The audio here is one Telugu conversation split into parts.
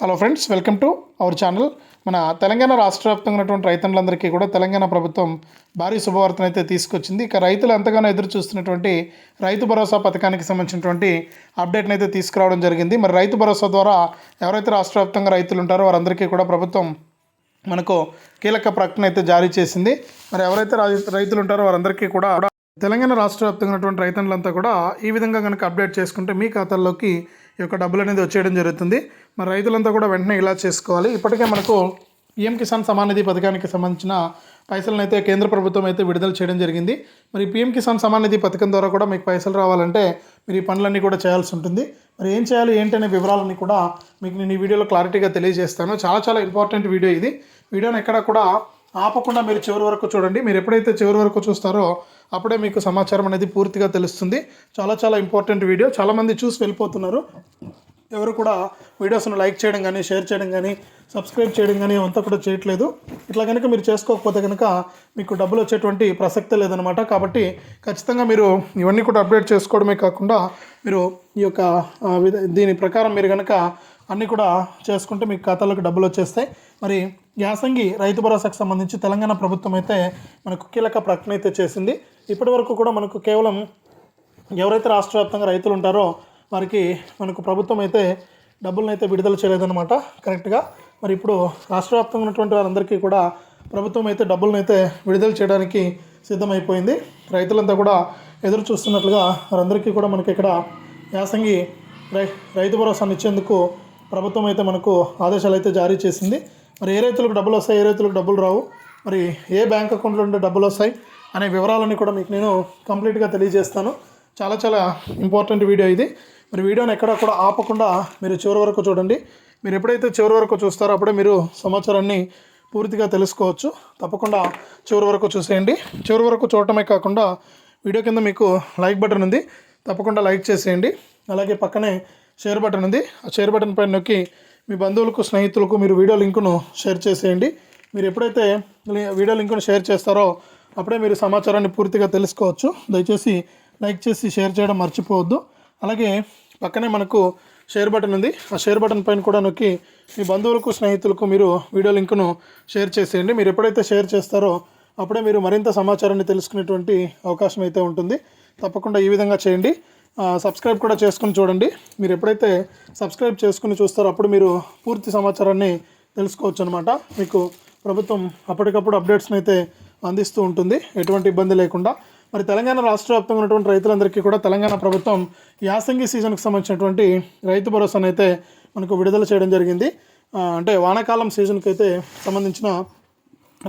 Hello friends welcome to our channel మన తెలంగాణ రాష్ట్ర వ్యాప్తంగా ఉన్నటువంటి రైతులందరికీ కూడా తెలంగాణ ప్రభుత్వం భారీ శుభవార్తను అయితే తీసుకొచ్చింది. ఇక రైతులు ఎంతగానో ఎదురు చూస్తున్నటువంటి రైతు భరోసా పథకానికి సంబంధించినటువంటి అప్డేట్ని అయితే తీసుకురావడం జరిగింది. మరి రైతు భరోసా ద్వారా ఎవరైతే రాష్ట్ర వ్యాప్తంగా రైతులు ఉంటారో వారందరికీ కూడా ప్రభుత్వం మనకు కీలక ప్రకటన అయితే జారీ చేసింది. మరి ఎవరైతే రైతులు ఉంటారో వారందరికీ కూడా తెలంగాణ రాష్ట్ర వ్యాప్తంగా ఉన్నటువంటి రైతులంతా కూడా ఈ విధంగా కనుక అప్డేట్ చేసుకుంటే మీ ఖాతాల్లోకి యొక్క డబ్బులు అనేది వచ్చేయడం జరుగుతుంది. మరి రైతులంతా కూడా వెంటనే ఇలా చేసుకోవాలి. ఇప్పటికే మనకు పిఎం కిసాన్ సమానిధి పథకానికి సంబంధించిన పైసలను అయితే కేంద్ర ప్రభుత్వం అయితే విడుదల చేయడం జరిగింది. మరి పిఎం కిసాన్ సమానిధి పథకం ద్వారా కూడా మీకు పైసలు రావాలంటే మీరు ఈ పనులన్నీ కూడా చేయాల్సి ఉంటుంది. మరి ఏం చేయాలి ఏంటి అనే వివరాలన్నీ కూడా మీకు నేను ఈ వీడియోలో క్లారిటీగా తెలియజేస్తాను. చాలా చాలా ఇంపార్టెంట్ వీడియో ఇది. వీడియోని ఎక్కడ కూడా ఆపకుండా మీరు చివరి వరకు చూడండి. మీరు ఎప్పుడైతే చివరి వరకు చూస్తారో అప్పుడే మీకు సమాచారం అనేది పూర్తిగా తెలుస్తుంది. చాలా చాలా ఇంపార్టెంట్ వీడియో చాలామంది చూసి వెళ్ళిపోతున్నారు. ఎవరు కూడా వీడియోస్ను లైక్ చేయడం కానీ షేర్ చేయడం కానీ సబ్స్క్రైబ్ చేయడం కానీ అంతా కూడా చేయట్లేదు. ఇట్లా కనుక మీరు చేసుకోకపోతే కనుక మీకు డబ్బులు వచ్చేటువంటి ప్రసక్తే లేదనమాట కాబట్టి ఖచ్చితంగా మీరు ఇవన్నీ కూడా అప్డేట్ చేసుకోవడమే కాకుండా మీరు ఈ యొక్క విధ- దీని ప్రకారం మీరు కనుక అన్నీ కూడా చేసుకుంటే మీకు ఖాతాలోకి డబ్బులు వచ్చేస్తాయి. మరి యాసంగి రైతు భరోసాకు సంబంధించి తెలంగాణ ప్రభుత్వం అయితే మనకు కీలక ప్రకటన అయితే చేసింది. ఇప్పటి వరకు కూడా మనకు కేవలం ఎవరైతే రాష్ట్ర వ్యాప్తంగా రైతులు ఉంటారో వారికి మనకు ప్రభుత్వం అయితే డబ్బులను అయితే విడుదల చేయలేదన్నమాట కరెక్ట్గా మరి ఇప్పుడు రాష్ట్ర వ్యాప్తంగా ఉన్నటువంటి వారందరికీ కూడా ప్రభుత్వం అయితే డబ్బులను అయితే విడుదల చేయడానికి సిద్ధమైపోయింది. రైతులంతా కూడా ఎదురు చూస్తున్నట్లుగా వారందరికీ కూడా మనకి ఇక్కడ యాసంగి రై రైతు భరోసాను ఇచ్చేందుకు ప్రభుత్వం అయితే మనకు ఆదేశాలు అయితే జారీ చేసింది. మరి ఏ రైతులకు డబ్బులు వస్తాయి ఏ రైతులకు డబ్బులు రావు? మరి ఏ బ్యాంక్ అకౌంట్లో ఉండే డబ్బులు వస్తాయి? అనే వివరాలన్నీ కూడా మీకు నేను కంప్లీట్గా తెలియజేస్తాను. చాలా చాలా ఇంపార్టెంట్ వీడియో ఇది. మరి వీడియోని ఎక్కడ కూడా ఆపకుండా మీరు చివరి వరకు చూడండి. మీరు ఎప్పుడైతే చివరి వరకు చూస్తారో అప్పుడే మీరు సమాచారాన్ని పూర్తిగా తెలుసుకోవచ్చు. తప్పకుండా చివరి వరకు చూసేయండి. చివరి వరకు చూడటమే కాకుండా వీడియో కింద మీకు లైక్ బటన్ ఉంది. తప్పకుండా లైక్ చేసేయండి. అలాగే పక్కనే షేర్ బటన్ ఉంది. ఆ షేర్ బటన్ పైన నొక్కి మీ బంధువులకు స్నేహితులకు మీరు వీడియో లింకును షేర్ చేసేయండి. మీరు ఎప్పుడైతే వీడియో లింకును షేర్ చేస్తారో అప్పుడే మీరు సమాచారాన్ని పూర్తిగా తెలుసుకోవచ్చు. దయచేసి లైక్ చేసి షేర్ చేయడం మర్చిపోవద్దు. అలాగే పక్కనే మనకు షేర్ బటన్ ఉంది. ఆ షేర్ బటన్ పైన కూడా నొక్కి మీ బంధువులకు స్నేహితులకు మీరు వీడియో లింకును షేర్ చేసేయండి. మీరు ఎప్పుడైతే షేర్ చేస్తారో అప్పుడే మీరు మరింత సమాచారాన్ని తెలుసుకునేటువంటి అవకాశం అయితే ఉంటుంది. తప్పకుండా ఈ విధంగా చేయండి. సబ్స్క్రైబ్ కూడా చేసుకుని చూడండి. మీరు ఎప్పుడైతే సబ్స్క్రైబ్ చేసుకుని చూస్తారో అప్పుడు మీరు పూర్తి సమాచారాన్ని తెలుసుకోవచ్చు అనమాట మీకు ప్రభుత్వం అప్పటికప్పుడు అప్డేట్స్ని అయితే అందిస్తూ ఉంటుంది. ఎటువంటి ఇబ్బంది లేకుండా. మరి తెలంగాణ రాష్ట్ర వ్యాప్తంగా ఉన్నటువంటి రైతులందరికీ కూడా తెలంగాణ ప్రభుత్వం యాసంగి సీజన్కి సంబంధించినటువంటి రైతు భరోసాను అయితే మనకు విడుదల చేయడం జరిగింది. అంటే వానాకాలం సీజన్కి అయితే సంబంధించిన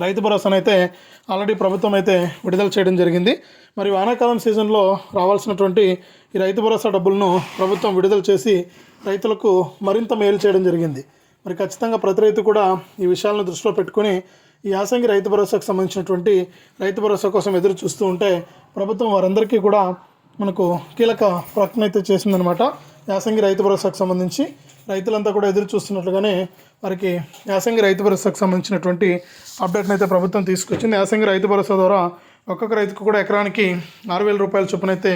రైతు భరోసాను అయితే ఆల్రెడీ ప్రభుత్వం అయితే విడుదల చేయడం జరిగింది. మరి వానాకాలం సీజన్లో రావాల్సినటువంటి ఈ రైతు భరోసా డబ్బులను ప్రభుత్వం విడుదల చేసి రైతులకు మరింత మేలు చేయడం జరిగింది. మరి ఖచ్చితంగా ప్రతి రైతు కూడా ఈ విషయాలను దృష్టిలో పెట్టుకొని ఈ యాసంగి రైతు భరోసాకు సంబంధించినటువంటి రైతు భరోసా కోసం ఎదురు చూస్తూ ఉంటే ప్రభుత్వం వారందరికీ కూడా మనకు కీలక ప్రకటన అయితే చేసిందనమాట యాసంగి రైతు భరోసాకు సంబంధించి రైతులంతా కూడా ఎదురు చూస్తున్నట్లుగానే వారికి యాసంగి రైతు భరోసాకు సంబంధించినటువంటి అప్డేట్ని అయితే ప్రభుత్వం తీసుకొచ్చింది. యాసంగి రైతు భరోసా ద్వారా ఒక్కొక్క రైతుకు కూడా ఎకరానికి ఆరు వేల రూపాయల చొప్పున అయితే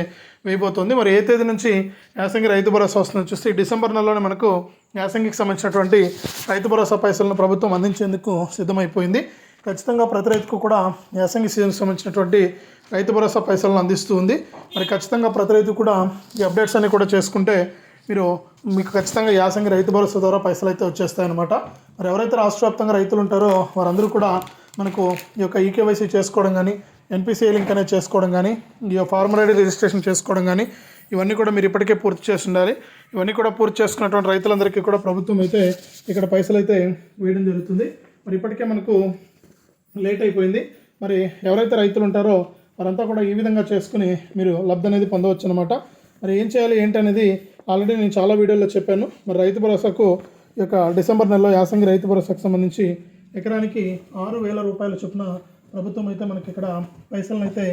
వేయబోతోంది. మరి ఏ తేదీ నుంచి యాసంగి రైతు భరోసా వస్తుందని చూస్తే డిసెంబర్ నెలలోనే మనకు యాసంగికి సంబంధించినటువంటి రైతు భరోసా పైసలను ప్రభుత్వం అందించేందుకు సిద్ధమైపోయింది. ఖచ్చితంగా ప్రతి రైతుకు కూడా యాసంగి సీజన్కి సంబంధించినటువంటి రైతు భరోసా పైసలను అందిస్తూ ఉంది. మరి ఖచ్చితంగా ప్రతి రైతు కూడా ఈ అప్డేట్స్ అన్ని కూడా చేసుకుంటే మీరు మీకు ఖచ్చితంగా యాసంగి రైతు భరోసా ద్వారా పైసలు అయితే వచ్చేస్తాయన్నమాట. మరి ఎవరైతే రాష్ట్ర వ్యాప్తంగా రైతులు ఉంటారో వారందరూ కూడా మనకు ఈ యొక్క ఈకేవైసీ చేసుకోవడం కానీ ఎన్పిసిఐ లింక్ అనేది చేసుకోవడం కానీ ఈ ఫార్మర్ ఐడి రిజిస్ట్రేషన్ చేసుకోవడం కానీ ఇవన్నీ కూడా మీరు ఇప్పటికే పూర్తి చేసి ఉండాలి. ఇవన్నీ కూడా పూర్తి చేసుకున్నటువంటి రైతులందరికీ కూడా ప్రభుత్వం అయితే ఇక్కడ పైసలు అయితే వేయడం జరుగుతుంది. మరి ఇప్పటికే మనకు లేట్ అయిపోయింది. మరి ఎవరైతే రైతులు ఉంటారో వారంతా కూడా ఈ విధంగా చేసుకుని మీరు లబ్ధి అనేది పొందవచ్చు అనమాట మరి ఏం చేయాలి ఏంటి అనేది ఆల్రెడీ నేను చాలా వీడియోలో చెప్పాను. మరి రైతు భరోసాకు ఈ యొక్క డిసెంబర్ నెలలో యాసంగి రైతు భరోసాకు సంబంధించి ఎకరానికి ఆరు వేల రూపాయల చొప్పున ప్రభుత్వం అయితే మనకి ఇక్కడ పైసలను అయితే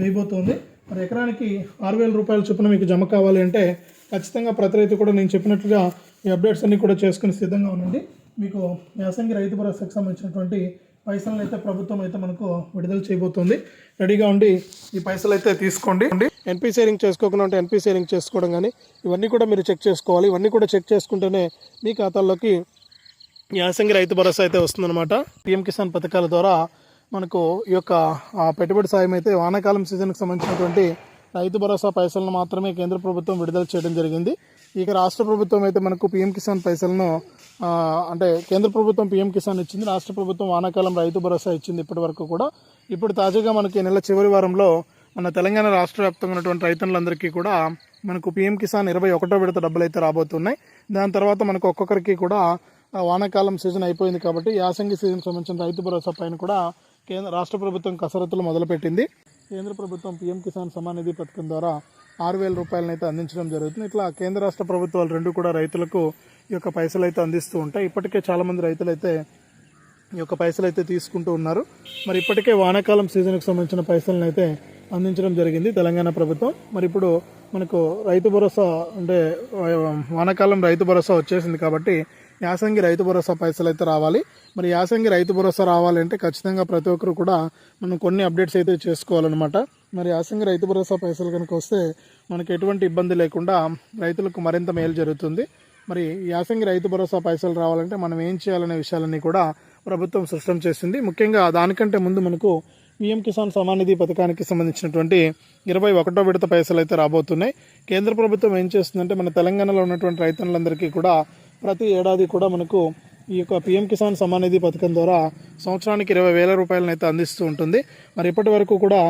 వేయబోతోంది. మరి ఎకరానికి ఆరు వేల రూపాయల చొప్పున మీకు జమ కావాలి అంటే ఖచ్చితంగా ప్రతి రైతు కూడా నేను చెప్పినట్లుగా ఈ అప్డేట్స్ అన్నీ కూడా చేసుకుని సిద్ధంగా ఉండండి. మీకు యాసంగి రైతు భరోసాకు సంబంధించినటువంటి పైసలను అయితే ప్రభుత్వం అయితే మనకు విడుదల చేయబోతుంది. రెడీగా ఉండి ఈ పైసలు అయితే తీసుకోండి. ఎన్పీ సేవింగ్ చేసుకోకుండా ఉంటే ఎన్పీ సేవింగ్ చేసుకోవడం కానీ ఇవన్నీ కూడా మీరు చెక్ చేసుకోవాలి. ఇవన్నీ కూడా చెక్ చేసుకుంటేనే మీ ఖాతాల్లోకి యాసంగి రైతు భరోసా అయితే వస్తుందన్నమాట. పిఎం కిసాన్ పథకాల ద్వారా మనకు ఈ యొక్క పెట్టుబడి సాయం అయితే వానాకాలం సీజన్కి సంబంధించినటువంటి రైతు భరోసా పైసలను మాత్రమే కేంద్ర ప్రభుత్వం విడుదల చేయడం జరిగింది. ఇక రాష్ట్ర ప్రభుత్వం అయితే మనకు పిఎం కిసాన్ పైసలను అంటే కేంద్ర ప్రభుత్వం పిఎం కిసాన్ ఇచ్చింది రాష్ట్ర ప్రభుత్వం వానాకాలం రైతు భరోసా ఇచ్చింది ఇప్పటి వరకు కూడా. ఇప్పుడు తాజాగా మనకి నెల చివరి వారంలో మన తెలంగాణ రాష్ట్ర వ్యాప్తంగా ఉన్నటువంటి రైతులందరికీ కూడా మనకు పిఎం కిసాన్ ఇరవై ఒకటో విడత డబ్బులు అయితే రాబోతున్నాయి. దాని తర్వాత మనకు ఒక్కొక్కరికి కూడా వానాకాలం సీజన్ అయిపోయింది కాబట్టి యాసంగి సీజన్ సంబంధించిన రైతు భరోసా పైన కూడా కేంద్ర రాష్ట్ర ప్రభుత్వం కసరత్తులు మొదలుపెట్టింది. కేంద్ర ప్రభుత్వం పీఎం కిసాన్ సమాన్ నిధి పథకం ద్వారా ఆరు వేల రూపాయలనైతే అందించడం జరుగుతుంది. ఇట్లా కేంద్ర రాష్ట్ర ప్రభుత్వాలు రెండు కూడా రైతులకు ఈ యొక్క పైసలు అయితే అందిస్తూ ఉంటాయి. ఇప్పటికే చాలామంది రైతులు అయితే ఈ యొక్క పైసలు అయితే తీసుకుంటూ ఉన్నారు. మరి ఇప్పటికే వానాకాలం సీజన్కి సంబంధించిన పైసలను అయితే అందించడం జరిగింది తెలంగాణ ప్రభుత్వం. మరి ఇప్పుడు మనకు రైతు భరోసా అంటే వానాకాలం రైతు భరోసా వచ్చేసింది కాబట్టి యాసంగి రైతు భరోసా పైసలు అయితే రావాలి. మరి యాసంగి రైతు భరోసా రావాలంటే ఖచ్చితంగా ప్రతి ఒక్కరు కూడా మనం కొన్ని అప్డేట్స్ అయితే చేసుకోవాలన్నమాట. మరి యాసంగి రైతు భరోసా పైసలు కనుక వస్తే మనకు ఎటువంటి ఇబ్బంది లేకుండా రైతులకు మరింత మేలు జరుగుతుంది. మరి యాసంగి రైతు భరోసా పైసలు రావాలంటే మనం ఏం చేయాలనే విషయాలన్నీ కూడా ప్రభుత్వం స్పష్టం చేసింది. ముఖ్యంగా దానికంటే ముందు మనకు పీఎం కిసాన్ సమానిధి పథకానికి సంబంధించినటువంటి ఇరవై ఒకటో విడత పైసలు అయితే రాబోతున్నాయి. కేంద్ర ప్రభుత్వం ఏం చేస్తుందంటే మన తెలంగాణలో ఉన్నటువంటి రైతులందరికీ కూడా ప్రతి ఏడాది కూడా మనకు ఈ యొక్క పీఎం కిసాన్ సమ్మాన్ నిధి పథకం ద్వారా సంవత్సరానికి ఇరవై వేల రూపాయలను అయితే అందిస్తూ ఉంటుంది. మరి ఇప్పటి వరకు కూడా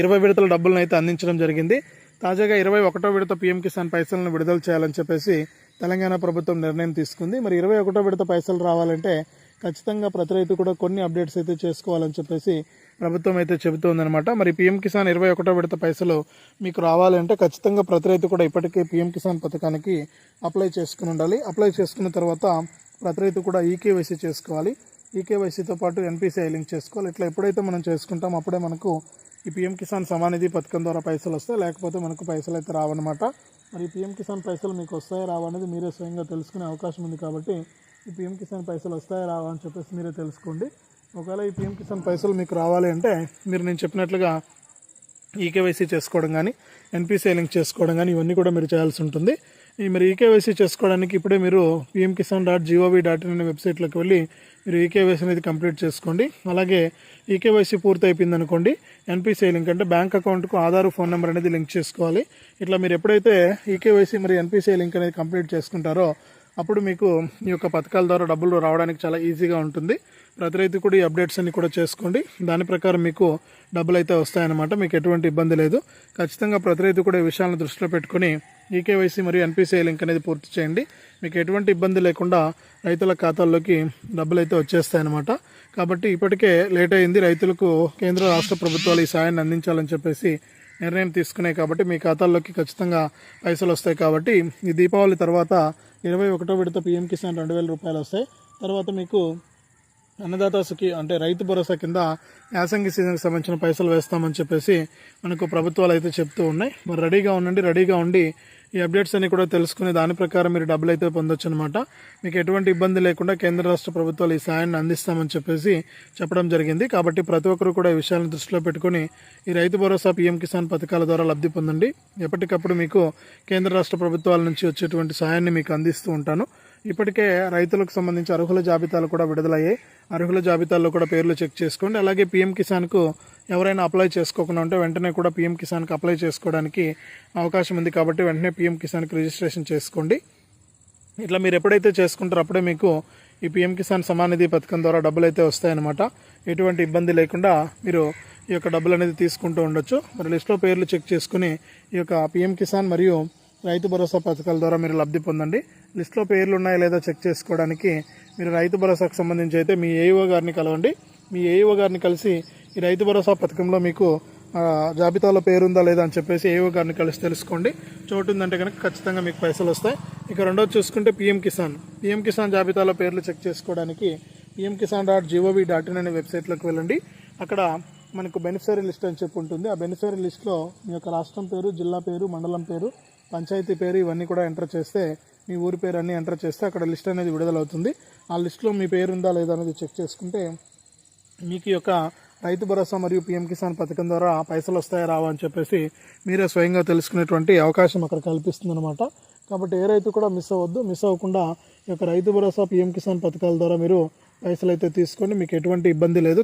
ఇరవై విడతల డబ్బులను అయితే అందించడం జరిగింది. తాజాగా ఇరవై ఒకటో విడత పీఎం కిసాన్ పైసలను విడుదల చేయాలని చెప్పేసి తెలంగాణ ప్రభుత్వం నిర్ణయం తీసుకుంది. మరి ఇరవై ఒకటో విడత పైసలు రావాలంటే ఖచ్చితంగా ప్రతి రైతు కూడా కొన్ని అప్డేట్స్ అయితే చేసుకోవాలని చెప్పేసి ప్రభుత్వం అయితే చెబుతోందనమాట మరి పీఎం కిసాన్ ఇరవై ఒకటో విడత పైసలు మీకు రావాలంటే ఖచ్చితంగా ప్రతి రైతు కూడా ఇప్పటికే పీఎం కిసాన్ పథకానికి అప్లై చేసుకుని ఉండాలి. అప్లై చేసుకున్న తర్వాత ప్రతి రైతు కూడా ఈకేవైసీ చేసుకోవాలి. ఈకేవైసీతో పాటు ఎన్పిసిఐ లింక్ చేసుకోవాలి. ఇట్లా ఎప్పుడైతే మనం చేసుకుంటాం అప్పుడే మనకు ఈ పీఎం కిసాన్ సమానిధి పథకం ద్వారా పైసలు వస్తాయి. లేకపోతే మనకు పైసలు అయితే రావన్నమాట. మరి పీఎం కిసాన్ పైసలు మీకు వస్తాయా రావా అనేది మీరే స్వయంగా తెలుసుకునే అవకాశం ఉంది కాబట్టి ఈ పీఎం కిసాన్ పైసలు వస్తాయా రావా అని చెప్పేసి మీరే తెలుసుకోండి. ఒకవేళ ఈ పీఎం కిసాన్ పైసలు మీకు రావాలి అంటే మీరు నేను చెప్పినట్లుగా ఈకేవైసీ చేసుకోవడం కానీ ఎన్పిసిఐ లింక్ చేసుకోవడం కానీ ఇవన్నీ కూడా మీరు చేయాల్సి ఉంటుంది. ఈ మరి ఈకేవైసీ చేసుకోవడానికి ఇప్పుడే మీరు PM Kisan dot G O V dot in అనే వెబ్సైట్లోకి వెళ్ళి మీరు ఈకేవైసీ అనేది కంప్లీట్ చేసుకోండి. అలాగే ఈకేవైసీ పూర్తి అయిపోయింది అనుకోండి ఎన్పిసిఐ లింక్ అంటే బ్యాంక్ అకౌంట్కు ఆధార్ ఫోన్ నెంబర్ అనేది లింక్ చేసుకోవాలి. ఇట్లా మీరు ఎప్పుడైతే ఈకేవైసీ మరి ఎన్పిసిఐ లింక్ అనేది కంప్లీట్ చేసుకుంటారో అప్పుడు మీకు ఈ యొక్క పథకాల ద్వారా డబ్బులు రావడానికి చాలా ఈజీగా ఉంటుంది. ప్రతి రైతు కూడా ఈ అప్డేట్స్ అన్ని కూడా చేసుకోండి. దాని ప్రకారం మీకు డబ్బులు అయితే వస్తాయన్నమాట. మీకు ఎటువంటి ఇబ్బంది లేదు. ఖచ్చితంగా ప్రతి రైతు కూడా ఈ విషయాలను దృష్టిలో పెట్టుకుని ఈకేవైసీ మరియు ఎన్పిసిఐ లింక్ అనేది పూర్తి చేయండి. మీకు ఎటువంటి ఇబ్బంది లేకుండా రైతుల ఖాతాల్లోకి డబ్బులు అయితే వచ్చేస్తాయన్నమాట. కాబట్టి ఇప్పటికే లేట్ అయింది. రైతులకు కేంద్ర రాష్ట్ర ప్రభుత్వాలు ఈ సాయాన్ని అందించాలని చెప్పేసి నిర్ణయం తీసుకున్నాయి కాబట్టి మీ ఖాతాల్లోకి ఖచ్చితంగా పైసలు వస్తాయి కాబట్టి ఈ దీపావళి తర్వాత ఇరవై ఒకటో విడత పిఎం కిసాన్ రెండు వేల రూపాయలు వస్తాయి. తర్వాత మీకు అన్నదాత సుఖి అంటే రైతు భరోసా కింద యాసంగి సీజన్కి సంబంధించిన పైసలు వేస్తామని చెప్పేసి మనకు ప్రభుత్వాలు అయితే చెప్తూ ఉన్నాయి. మరి రెడీగా ఉండండి రెడీగా ఉండి ఈ అప్డేట్స్ అన్ని కూడా తెలుసుకుని దాని ప్రకారం మీరు డబ్బులు అయితే పొందొచ్చు అనమాట మీకు ఎటువంటి ఇబ్బంది లేకుండా కేంద్ర రాష్ట్ర ప్రభుత్వాలు ఈ సాయాన్ని అందిస్తామని చెప్పేసి చెప్పడం జరిగింది. కాబట్టి ప్రతి ఒక్కరు కూడా ఈ విషయాలను దృష్టిలో పెట్టుకుని ఈ రైతు భరోసా పీఎం కిసాన్ పథకాల ద్వారా లబ్ధి పొందండి. ఎప్పటికప్పుడు మీకు కేంద్ర రాష్ట్ర ప్రభుత్వాల నుంచి వచ్చేటువంటి సాయాన్ని మీకు అందిస్తూ ఉంటాను. ఇప్పటికే రైతులకు సంబంధించి అర్హుల జాబితాలు కూడా విడుదలయ్యాయి. అర్హుల జాబితాల్లో కూడా పేర్లు చెక్ చేసుకోండి. అలాగే పీఎం కిసాన్కు ఎవరైనా అప్లై చేసుకోకుండా ఉంటే వెంటనే కూడా పీఎం కిసాన్కి అప్లై చేసుకోవడానికి అవకాశం ఉంది కాబట్టి వెంటనే పీఎం కిసాన్కి రిజిస్ట్రేషన్ చేసుకోండి. ఇట్లా మీరు ఎప్పుడైతే చేసుకుంటారో అప్పుడే మీకు ఈ పిఎం కిసాన్ సమానిధి పథకం ద్వారా డబ్బులు అయితే వస్తాయన్నమాట. ఎటువంటి ఇబ్బంది లేకుండా మీరు ఈ యొక్క డబ్బులు అనేది తీసుకుంటూ ఉండొచ్చు. మరి లిస్ట్లో పేర్లు చెక్ చేసుకుని ఈ యొక్క పిఎం కిసాన్ మరియు రైతు భరోసా పథకాల ద్వారా మీరు లబ్ధి పొందండి. లిస్ట్లో పేర్లు ఉన్నాయా లేదా చెక్ చేసుకోవడానికి మీరు రైతు భరోసాకు సంబంధించి అయితే మీ ఏఈఓ గారిని కలవండి. మీ ఏఈఓ గారిని కలిసి ఈ రైతు భరోసా పథకంలో మీకు జాబితాలో పేరుందా లేదా అని చెప్పేసి ఏవో గారిని కలిసి తెలుసుకోండి. చోటు ఉందంటే కనుక ఖచ్చితంగా మీకు పైసలు వస్తాయి. ఇక రెండోది చూసుకుంటే పిఎం కిసాన్. పిఎం కిసాన్ జాబితాలో పేర్లు చెక్ చేసుకోవడానికి PM Kisan dot G O V dot in అనే వెబ్సైట్లోకి వెళ్ళండి. అక్కడ మనకు బెనిఫిషరీ లిస్ట్ అని చెప్పి ఉంటుంది. ఆ బెనిఫిషరీ లిస్ట్లో మీ యొక్క రాష్ట్రం పేరు జిల్లా పేరు మండలం పేరు పంచాయతీ పేరు ఇవన్నీ కూడా ఎంటర్ చేస్తే మీ ఊరి పేరు అన్నీ ఎంటర్ చేస్తే అక్కడ లిస్ట్ అనేది విడుదలవుతుంది. ఆ లిస్ట్లో మీ పేరు ఉందా లేదా అనేది చెక్ చేసుకుంటే మీకు యొక్క రైతు భరోసా మరియు పిఎం కిసాన్ పథకం ద్వారా పైసలు వస్తాయా రావా అని చెప్పేసి మీరే స్వయంగా తెలుసుకునేటువంటి అవకాశం అక్కడ కల్పిస్తుంది అనమాట కాబట్టి ఏ రైతు కూడా మిస్ అవ్వద్దు. మిస్ అవ్వకుండా ఈ యొక్క రైతు భరోసా పిఎం కిసాన్ పథకాల ద్వారా మీరు పైసలు అయితే తీసుకోండి మీకు ఎటువంటి ఇబ్బంది లేదు.